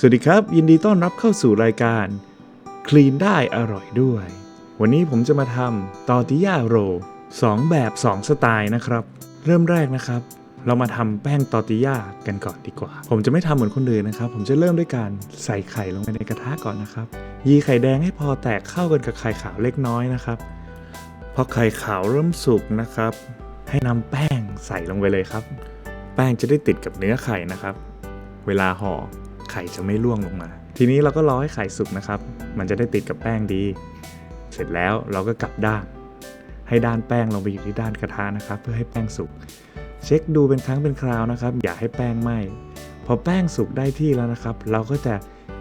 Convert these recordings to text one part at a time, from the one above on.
สวัสดีครับ ยินดีต้อนรับเข้าสู่รายการ คลีนได้อร่อยด้วย วันนี้ผมจะมาทำตอติยาโรสองแบบ 2 สไตล์นะครับ เริ่มแรกนะครับ เรามาทำแป้งตอติยากันก่อนดีกว่า ผมจะไม่ทำเหมือนคนอื่นนะครับ ผมจะเริ่มด้วยการใส่ไข่ลงไปในกระทะก่อนนะครับ ยีไข่แดงให้พอแตกเข้ากันกับไข่ขาวเล็กน้อยนะครับพอไข่ขาวเริ่มสุกนะครับ ให้นำแป้งใส่ลงไปเลยครับ แป้งจะได้ติดกับเนื้อไข่นะครับ เวลาห่อ ข่จะไม่ร่วงลงมา ทีนี้เราก็รอให้ไข่สุกนะครับ มันจะได้ติดกับแป้งดี เสร็จแล้วเราก็กลับด้าน ให้ด้านแป้งลงไปอยู่ที่ด้านกระทะนะครับ เพื่อให้แป้งสุก เช็คดูเป็นครั้งเป็นคราวนะครับ อย่าให้แป้งไหม้พอแป้งสุกได้ที่แล้วนะครับ เราก็จะ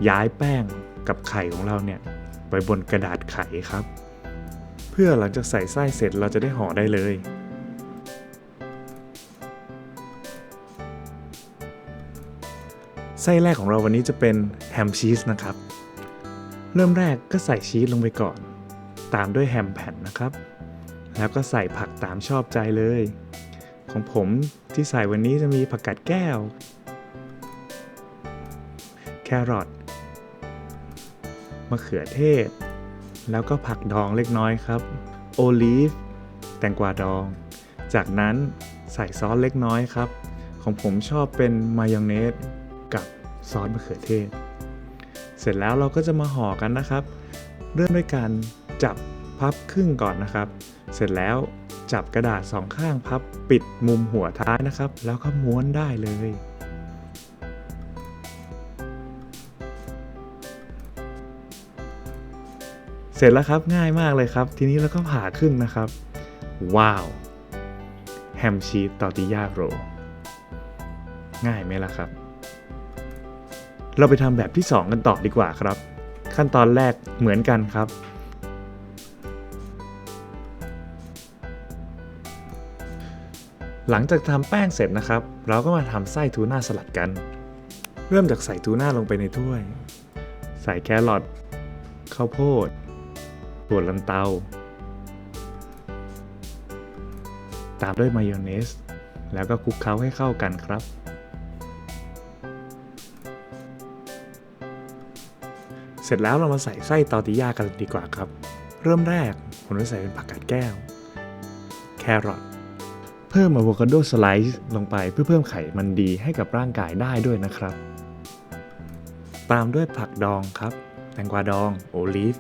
ย้ายแป้งกับไข่ของเราเนี่ยไปบนกระดาษไขครับ เพื่อหลังจากใส่ไส้เสร็จเราจะได้ห่อได้เลย ส้แรกของเราวันนี้จะเป็นแฮมชีสนะครับ เริ่มแรกก็ใส่ชีสลงไปก่อน ตามด้วยแฮมแผ่นนะครับ แล้วก็ใส่ผักตามชอบใจเลย ของผมที่ใส่วันนี้จะมีผักกาดแก้ว แครอทมะเขือเทศ แล้วก็ผักดองเล็กน้อยครับ โอลีฟ แตงกวาดอง จากนั้นใส่ซอสเล็กน้อยครับ ของผมชอบเป็นมายองเนส กับซอสมะเขือเทศ เสร็จแล้วเราก็จะมาห่อกันนะครับ เริ่มด้วยการจับพับครึ่งก่อนนะครับ เสร็จแล้วจับกระดาษสองข้างพับปิดมุมหัวท้ายนะครับ แล้วก็ม้วนได้เลย เสร็จแล้วครับง่ายมากเลยครับ ทีนี้เราก็ผ่าครึ่งนะครับ ว้าว แฮมชีสตอติยาโรง่ายไหมล่ะครับ เราไปทำแบบที่ 2 กันต่อดีกว่าครับ ขั้นตอนแรกเหมือนกันครับ หลังจากทำแป้งเสร็จนะครับ เราก็มาทำไส้ทูน่าสลัดกัน เริ่มจากใส่ทูน่าลงไปในถ้วย ใส่แครอทข้าวโพดถั่วลันเตา ตามด้วยมายองเนส แล้วก็คลุกเคล้าให้เข้ากันครับ เสร็จแล้วเรามาใส่ไส้ตอติยากันดีกว่าครับ เริ่มแรกผมจะใส่เป็นผักกาดแก้ว แครอทเพิ่มอะโวคาโดสไลซ์ลงไปเพื่อเพิ่มไขมันดีให้กับร่างกายได้ด้วยนะครับ ตามด้วยผักดองครับ แตงกวาดอง โอลีฟ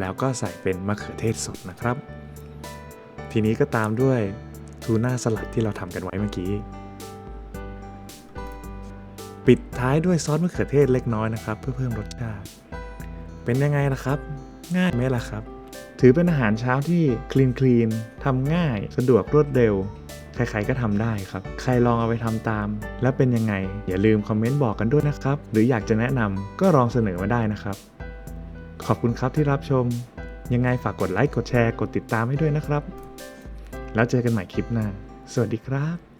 แล้วก็ใส่เป็นมะเขือเทศสดนะครับ ทีนี้ก็ตามด้วยทูน่าสลัดที่เราทำกันไว้เมื่อกี้ ปิดท้ายด้วยซอสมะเขือเทศเล็กน้อยนะครับ เพื่อเพิ่มรสชาติ เป็นยังไงล่ะครับ ง่ายไหมล่ะครับ ถือเป็นอาหารเช้าที่คลีนคลีนทำง่าย สะดวกรวดเร็ว ใครๆก็ทำได้ครับ ใครลองเอาไปทำตาม แล้วเป็นยังไง อย่าลืมคอมเมนต์บอกกันด้วยนะครับ หรืออยากจะแนะนำก็ลองเสนอมาได้นะครับ ขอบคุณครับที่รับชม ยังไงฝากกดไลค์กดแชร์กดติดตามให้ด้วยนะครับ แล้วเจอกันใหม่คลิปหน้า สวัสดีครับ